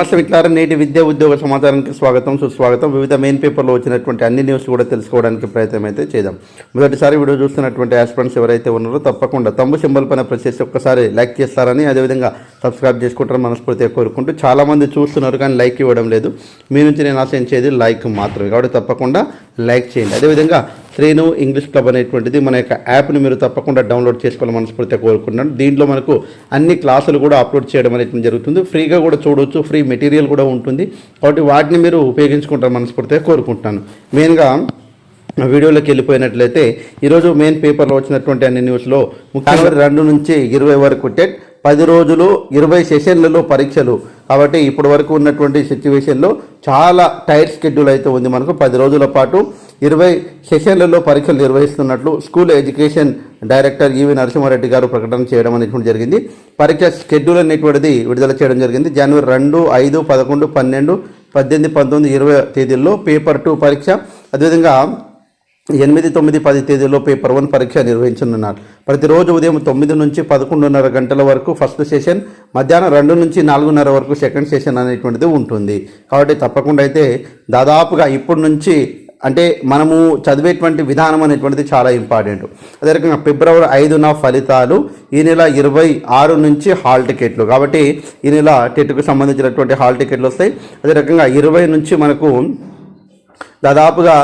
నమస్తే మిత్రులారా నేటి విద్యా ఉద్యోగ సమాచారానికి స్వాగతం సుస్వాగతం. వివిధ మెయిన్ పేపర్లో వచ్చినటువంటి అన్ని న్యూస్ కూడా తెలుసుకోవడానికి ప్రయత్నం అయితే చేద్దాం. మొదటిసారి వీడియో చూస్తున్నటువంటి ఆస్పిరెంట్స్ ఎవరైతే ఉన్నారో తప్పకుండా తమ్ము సింబల్ పైన ప్రెస్ చేసి ఒక్కసారి లైక్ చేస్తారని అదేవిధంగా సబ్స్క్రైబ్ చేసుకుంటారని మనస్ఫూర్తిగా కోరుకుంటూ చాలామంది చూస్తున్నారు కానీ లైక్ ఇవ్వడం లేదు. మీ నుంచి నేను ఆశించేది లైక్ మాత్రమే. కాబట్టి తప్పకుండా లైక్ చేయండి. అదేవిధంగా శ్రేణు ఇంగ్లీష్ క్లబ్ అనేటువంటిది మన యొక్క యాప్ని మీరు తప్పకుండా డౌన్లోడ్ చేసుకోవాలని మనస్ఫూర్తిగా కోరుకుంటున్నాను. దీంట్లో మనకు అన్ని క్లాసులు కూడా అప్లోడ్ చేయడం అనేది జరుగుతుంది. ఫ్రీగా కూడా చూడవచ్చు ఫ్రీ మెటీరియల్ కూడా ఉంటుంది. కాబట్టి వాటిని మీరు ఉపయోగించుకుంటారు మనస్ఫూర్తిగా కోరుకుంటున్నాను. మెయిన్గా వీడియోలోకి వెళ్ళిపోయినట్లయితే ఈరోజు మెయిన్ పేపర్లో వచ్చినటువంటి అన్ని న్యూస్లో ముఖ్యంగా రెండు నుంచి ఇరవై వరకు టెట్ పది రోజులు ఇరవై సెషన్లలో పరీక్షలు. కాబట్టి ఇప్పటి వరకు ఉన్నటువంటి సిచ్యువేషన్లో చాలా టైట్ షెడ్యూల్ అయితే ఉంది మనకు. పది రోజుల పాటు ఇరవై సెషన్లలో పరీక్షలు నిర్వహిస్తున్నట్లు school education director EV Narasimha Reddy గారు ప్రకటన చేయడం అనేటువంటి జరిగింది. పరీక్ష షెడ్యూల్ అనేటువంటిది విడుదల చేయడం జరిగింది. జనవరి రెండు ఐదు పదకొండు పన్నెండు పద్దెనిమిది పంతొమ్మిది ఇరవై తేదీల్లో పేపర్ టూ పరీక్ష అదేవిధంగా ఎనిమిది తొమ్మిది పది తేదీలో పేపర్ వన్ పరీక్ష నిర్వహించనున్నారు. ప్రతిరోజు ఉదయం తొమ్మిది నుంచి పదకొండున్నర గంటల వరకు ఫస్ట్ సెషన్ మధ్యాహ్నం రెండు నుంచి నాలుగున్నర వరకు సెకండ్ సెషన్ అనేటువంటిది ఉంటుంది. కాబట్టి తప్పకుండా అయితే దాదాపుగా ఇప్పటి నుంచి అంటే మనము చదివేటువంటి విధానం అనేటువంటిది చాలా ఇంపార్టెంట్. అదే రకంగా ఫిబ్రవరి ఐదున ఫలితాలు ఈ నెల ఇరవై ఆరు నుంచి హాల్ టికెట్లు. కాబట్టి ఈ నెల టెట్కు సంబంధించినటువంటి హాల్ టికెట్లు వస్తాయి. అదే రకంగా ఇరవై నుంచి మనకు దాదాపుగా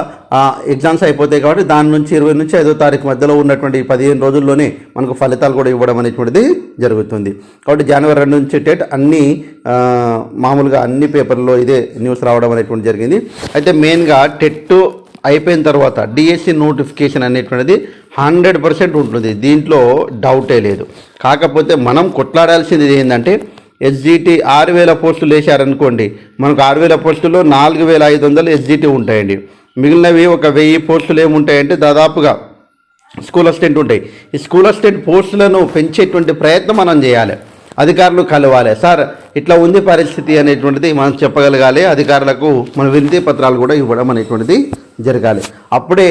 ఎగ్జామ్స్ అయిపోతాయి కాబట్టి దాని నుంచి ఇరవై నుంచి ఐదో తారీఖు మధ్యలో ఉన్నటువంటి పదిహేను రోజుల్లోనే మనకు ఫలితాలు కూడా ఇవ్వడం అనేటువంటిది జరుగుతుంది. కాబట్టి జనవరి రెండు నుంచి టెట్ అన్ని మామూలుగా అన్ని పేపర్లో ఇదే న్యూస్ రావడం అనేటువంటి జరిగింది. అయితే మెయిన్గా టెట్ అయిపోయిన తర్వాత డిఎస్సి నోటిఫికేషన్ అనేటువంటిది హండ్రెడ్ పర్సెంట్ ఉంటుంది. దీంట్లో డౌటే లేదు. కాకపోతే మనం కొట్లాడాల్సింది ఏంటంటే ఎస్జిటి ఆరు వేల పోస్టులు వేశారనుకోండి మనకు ఆరు వేల పోస్టుల్లో నాలుగు వేల ఐదు వందలు ఎస్జిటి ఉంటాయండి. మిగిలినవి ఒక వెయ్యి పోస్టులు ఏముంటాయంటే దాదాపుగా స్కూల్ అసిస్టెంట్ ఉంటాయి. ఈ స్కూల్ అసిస్టెంట్ పోస్టులను పెంచేటువంటి ప్రయత్నం మనం చేయాలి. అధికారులు కలవాలి. సార్ ఇట్లా ఉంది పరిస్థితి అనేటువంటిది మనం చెప్పగలగాలి. అధికారులకు మన వినతి పత్రాలు కూడా ఇవ్వడం అనేటువంటిది జరగాలి. అప్పుడే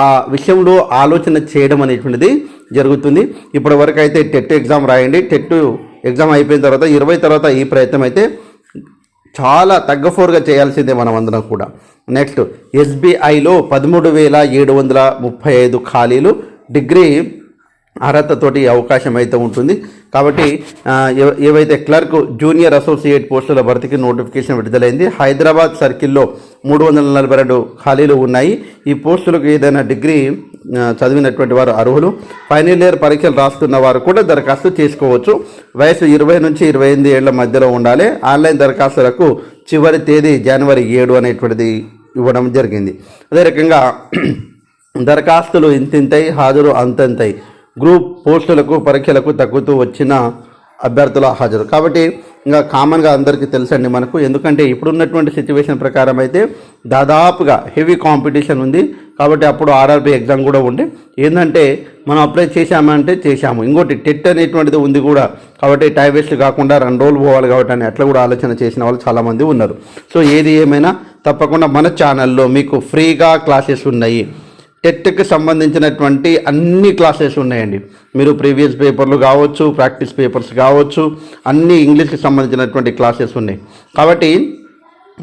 ఆ విషయంలో ఆలోచన చేయడం అనేటువంటిది జరుగుతుంది. ఇప్పటి వరకు అయితే టెట్ ఎగ్జామ్ రాయండి. టెట్ ఎగ్జామ్ అయిపోయిన తర్వాత ఇరవై తర్వాత ఈ ప్రయత్నం అయితే చాలా తగ్గఫోరుగా చేయాల్సిందే మనం అందరం కూడా. నెక్స్ట్ ఎస్బీఐలో పదమూడు వేల ఏడు వందల ముప్పై ఐదు ఖాళీలు డిగ్రీ అర్హతతోటి అవకాశం అయితే ఉంటుంది. కాబట్టి ఏవైతే క్లర్క్ జూనియర్ అసోసియేట్ పోస్టుల భర్తీకి నోటిఫికేషన్ విడుదలైంది హైదరాబాద్ సర్కిల్లో మూడు వందల నలభై రెండు ఖాళీలు ఉన్నాయి. ఈ పోస్టులకు ఏదైనా డిగ్రీ చదివినటువంటి వారు అర్హులు. ఫైనల్ ఇయర్ పరీక్షలు రాస్తున్న వారు కూడా దరఖాస్తు చేసుకోవచ్చు. వయసు ఇరవై నుంచి ఇరవై ఎనిమిది ఏళ్ళ మధ్యలో ఉండాలి. ఆన్లైన్ దరఖాస్తులకు చివరి తేదీ జనవరి ఏడు అనేటువంటిది ఇవ్వడం జరిగింది. అదే రకంగా దరఖాస్తులు ఇంతింతై హాజరు అంతంతై గ్రూప్ పోస్టులకు పరీక్షలకు తగ్గుతూ వచ్చిన అభ్యర్థుల హాజరు. కాబట్టి ఇంకా కామన్గా అందరికీ తెలుసండి మనకు. ఎందుకంటే ఇప్పుడున్నటువంటి సిచ్యువేషన్ ప్రకారం అయితే దాదాపుగా హెవీ కాంపిటీషన్ ఉంది. కాబట్టి అప్పుడు ఆర్ఆర్బీ ఎగ్జామ్ కూడా ఉండే. ఏంటంటే మనం అప్లై చేశామంటే చేశాము. ఇంకోటి టెట్ అనేటువంటిది ఉంది కూడా. కాబట్టి టైం వేస్ట్ కాకుండా రెండు రోజులు పోవాలి కాబట్టి అని అట్లా కూడా ఆలోచన చేసిన వాళ్ళు చాలామంది ఉన్నారు. సో ఏది ఏమైనా తప్పకుండా మన ఛానల్లో మీకు ఫ్రీగా క్లాసెస్ ఉన్నాయి. టెట్కి సంబంధించినటువంటి అన్ని క్లాసెస్ ఉన్నాయండి. మీరు ప్రీవియస్ పేపర్లు కావచ్చు ప్రాక్టీస్ పేపర్స్ కావచ్చు అన్ని ఇంగ్లీష్కి సంబంధించినటువంటి క్లాసెస్ ఉన్నాయి. కాబట్టి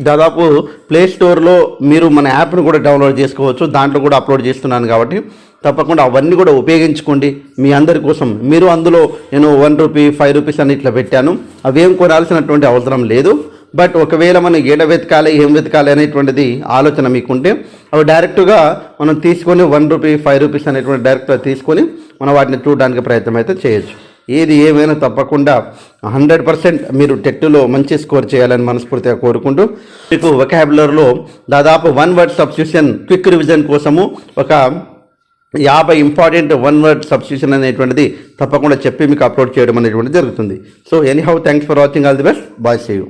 దాదాపు ప్లే స్టోర్లో మీరు మన యాప్ను కూడా డౌన్లోడ్ చేసుకోవచ్చు. దాంట్లో కూడా అప్లోడ్ చేస్తున్నాను కాబట్టి తప్పకుండా అవన్నీ కూడా ఉపయోగించుకోండి. మీ అందరి కోసం. మీరు అందులో నేను వన్ రూపీ ఫైవ్ రూపీస్ అని ఇట్లా పెట్టాను. అవేం కొనాల్సినటువంటి అవసరం లేదు. బట్ ఒకవేళ మనం ఏడ వెతకాలి ఏం వెతకాలి అనేటువంటిది ఆలోచన మీకుంటే అవి డైరెక్ట్గా మనం తీసుకొని వన్ రూపీ ఫైవ్ రూపీస్ అనేటువంటి డైరెక్ట్గా తీసుకొని మనం వాటిని చూడడానికి ప్రయత్నం అయితే చేయొచ్చు. ఏది ఏమైనా తప్పకుండా హండ్రెడ్ పర్సెంట్ మీరు టెట్టులో మంచి స్కోర్ చేయాలని మనస్ఫూర్తిగా కోరుకుంటూ మీకు వొకాబులర్లో దాదాపు one word substitution quick revision కోసము ఒక యాభై ఇంపార్టెంట్ వన్ వర్డ్ సబ్స్టిట్యూషన్ అనేటువంటిది తప్పకుండా చెప్పి మీకు అప్లోడ్ చేయడం అనేటువంటిది జరుగుతుంది. So anyhow thanks for watching all the best bye save